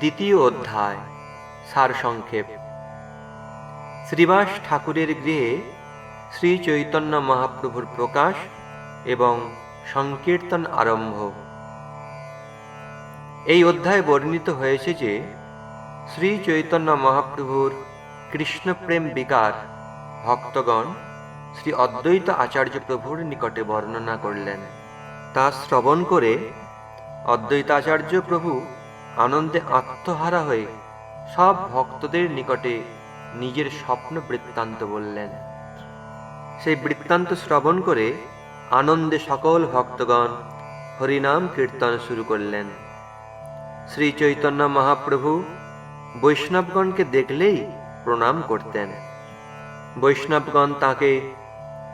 দ্বিতীয় অধ্যায় সারসংক্ষেপ। শ্রীবাস ঠাকুরের গৃহে শ্রী চৈতন্য মহাপ্রভুর প্রকাশ এবং সংকীর্তন আরম্ভ। এই অধ্যায় বর্ণিত হয়েছে যে, শ্রী চৈতন্য মহাপ্রভুর কৃষ্ণপ্রেম বিকার ভক্তগণ শ্রী অদ্বৈত আচার্য প্রভুর নিকটে বর্ণনা করলেন। তা শ্রবণ করে অদ্বৈতাচার্য প্রভু আনন্দে আত্মহারা হয়ে সব ভক্তদের নিকটে নিজের স্বপ্ন বৃত্তান্ত বললেন। সেই বৃত্তান্ত শ্রবণ করে আনন্দে সকল ভক্তগণ হরিনাম কীর্তন শুরু করলেন। শ্রী চৈতন্য মহাপ্রভু বৈষ্ণবগণকে দেখলেই প্রণাম করতেন। বৈষ্ণবগণ তাকে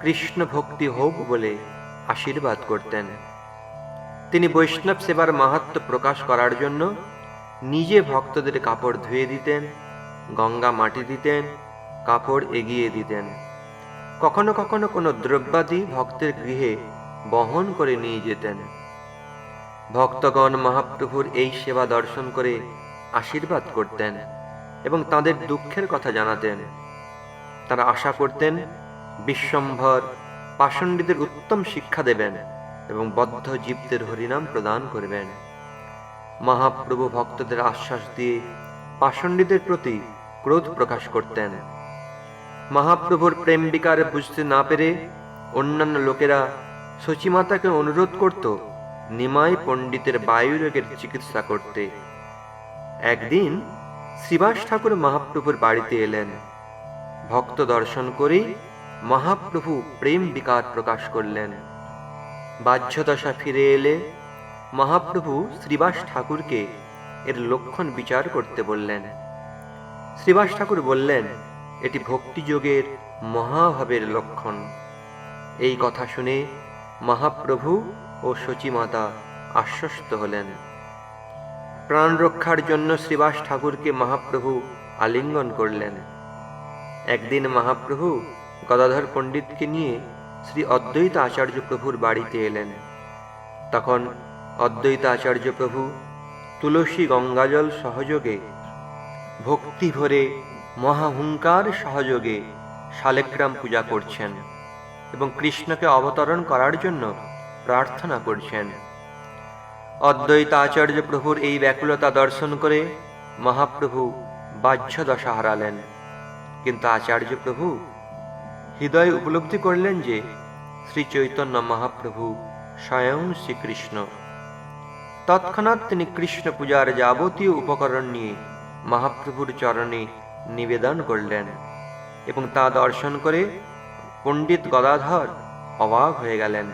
কৃষ্ণ ভক্তি হোক বলে আশীর্বাদ করতেন। তিনি বৈষ্ণব সেবার মাহাত্ম প্রকাশ করার জন্য নিজে ভক্তদের কাপড় ধুয়ে দিতেন, গঙ্গা মাটি দিতেন, কাপড় এগিয়ে দিতেন। কখনো কখনো কোনো দ্রব্যাদি ভক্তের গৃহে বহন করে নিয়ে যেতেন। ভক্তগণ মহাপ্রভুর এই সেবা দর্শন করে আশীর্বাদ করতেন এবং তাদের দুঃখের কথা জানাতেন। তারা আশা করতেন, বিশ্বম্ভর পাষণ্ডীদের উত্তম শিক্ষা দেবেন এবং বদ্ধ জীবদের হরিনাম প্রদান করবেন। মহাপ্রভু ভক্তদের আশ্বাস দিয়ে পাষণ্ডীদের প্রতি ক্রোধ প্রকাশ করতেন। মহাপ্রভুর প্রেম বিকার বুঝতে না পেরে অন্যান্য লোকেরা শচীমাতাকে অনুরোধ করত নিমাই পণ্ডিতের বায়ুরোগের চিকিৎসা করতে। একদিন শ্রীবাস ঠাকুর মহাপ্রভুর বাড়িতে এলেন। ভক্ত দর্শন করেই মহাপ্রভু প্রেম বিকার প্রকাশ করলেন। বাহ্যদশা ফিরে এলে মহাপ্রভু শ্রীবাস ঠাকুরকে এর লক্ষণ বিচার করতে বললেন। শ্রীবাস ঠাকুর বললেন এটি ভক্তিযোগের মহাভাবের লক্ষণ। এই কথা শুনে মহাপ্রভু ও শচীমাতা আশ্বস্ত হলেন। প্রাণ রক্ষার জন্য শ্রীবাস ঠাকুরকে মহাপ্রভু আলিঙ্গন করলেন। একদিন মহাপ্রভু গদাধর পণ্ডিতকে নিয়ে শ্রী অদ্বৈত আচার্য প্রভুর বাড়িতে এলেন। তখন অদ্বৈত আচার্য প্রভু তুলসী গঙ্গাজল সহযোগে ভক্তি ভরে মহাহুঙ্কার সহযোগে শালেগ্রাম পূজা করছেন এবং কৃষ্ণকে অবতরণ করার জন্য প্রার্থনা করছেন। অদ্বৈত আচার্য প্রভুর এই ব্যাকুলতা দর্শন করে মহাপ্রভু বাহ্য দশা হারালেন। কিন্তু আচার্য প্রভু হৃদয় উপলব্ধি করলেন যে শ্রী চৈতন্য মহাপ্রভু স্বয়ং শ্রীকৃষ্ণ। তৎক্ষণাৎ তিনি কৃষ্ণ পূজার যাবতীয় উপকরণ নিয়ে মহাপ্রভুর চরণে নিবেদন করলেন এবং তা দর্শন করে পণ্ডিত গদাধর অবাক হয়ে গেলেন।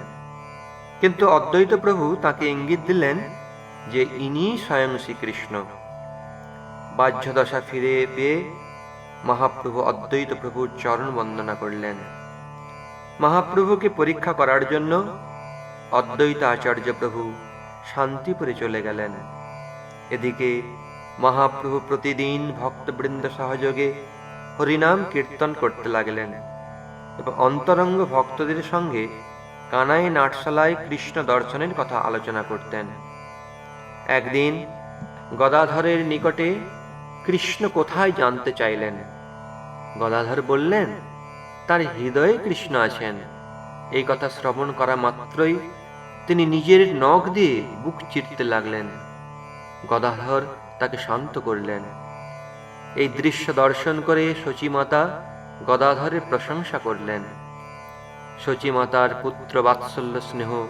কিন্তু অদ্বৈত প্রভু তাকে ইঙ্গিত দিলেন যে ইনি স্বয়ং শ্রীকৃষ্ণ। বাহ্যদশা ফিরে পেয়ে মহাপ্রভু অদ্বৈত প্রভুর চরণ বন্দনা করলেন। মহাপ্রভুকে পরীক্ষা করার জন্য অদ্বৈত আচার্য প্রভু শান্তিপুরে চলে গেলেন। এদিকে মহাপ্রভু প্রতিদিন ভক্তবৃন্দ সহযোগে হরিনাম কীর্তন করতে লাগলেন এবং অন্তরঙ্গ ভক্তদের সঙ্গে কানাই নাটশালায় কৃষ্ণ দর্শনের কথা আলোচনা করতেন। একদিন গদাধরের নিকটে কৃষ্ণ কোথায় জানতে চাইলেন? গদাধর বললেন, তার হৃদয়ে কৃষ্ণ আছেন। এই কথা শ্রবণ করা মাত্রই তিনি নিজের নখ দিয়ে বুক চিরতে লাগলেন। গদাধর তাকে শান্ত করলেন। এই দৃশ্য দর্শন করে শচীমাতা গদাধরের প্রশংসা করলেন। শচীমাতার পুত্র বাৎসল্য স্নেহ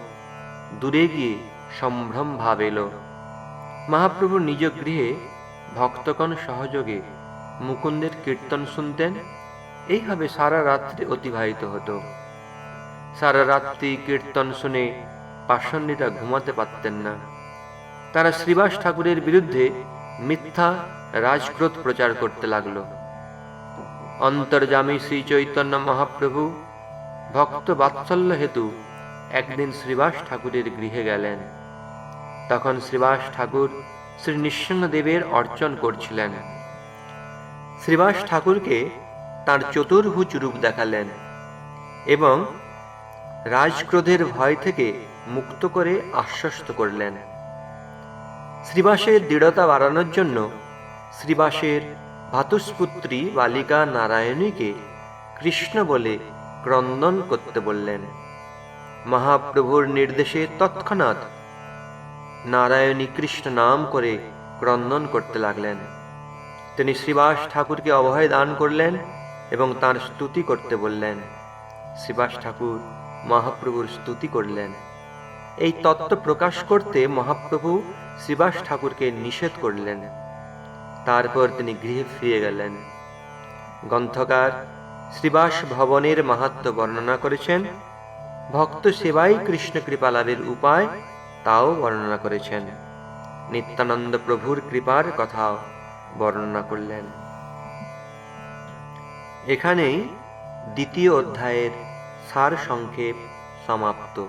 দূরে গিয়ে সম্ভ্রম ভাব এলো। মহাপ্রভুর নিজ গৃহে ভক্তগণ সহযোগে মুকুন্দের কীর্তন শুনতেন। এইভাবে সারা রাত্রি অতিবাহিত হতো। সারা রাত্রি কীর্তন শুনে পাষণ্ডীরা ঘুমাতে পারতেন না। তারা শ্রীবাস ঠাকুরের বিরুদ্ধে মিথ্যা রাজক্রোধ প্রচার করতে লাগল। অন্তর্জামী শ্রী চৈতন্য মহাপ্রভু ভক্ত বাৎসল্য হেতু একদিন শ্রীবাস ঠাকুরের গৃহে গেলেন। তখন শ্রীবাস ঠাকুর শ্রী নৃসিংহদেবের অর্চন করছিলেন। শ্রীবাস ঠাকুরকে তার চতুর্ভুজ রূপ দেখালেন এবং রাজক্রোধের ভয় থেকে মুক্ত করে আশ্বস্ত করলেন। শ্রীবাসের দৃঢ়তা বাড়ানোর জন্য শ্রীবাসের ভাতুষ্পুত্রী বালিকা নারায়ণীকে কৃষ্ণ বলে ক্রন্দন করতে বললেন। মহাপ্রভুর নির্দেশে তৎক্ষণাৎ নারায়ণী কৃষ্ণ নাম করে ক্রন্দন করতে লাগলেন। তিনি শ্রীবাস ঠাকুরকে অভয় দান করলেন এবং তার স্তুতি করতে বললেন। শ্রীবাস ঠাকুর মহাপ্রভুর স্তুতি করলেন। এই তত্ত্ব প্রকাশ করতে মহাপ্রভু শ্রীবাস ঠাকুরকে নিষেধ করলেন। তারপর তিনি গৃহে ফিরে গেলেন। গ্রন্থকার শ্রীবাস ভবনের মাহাত্ম বর্ণনা করেছেন। ভক্ত সেবাই কৃষ্ণ কৃপা লাভের উপায় তাও বর্ণনা করেছেন। নিত্যানন্দ প্রভুর কৃপার কথাও বর্ণনা করলেন। এখানেই দ্বিতীয় অধ্যায়ের সার সংক্ষেপ সমাপ্ত।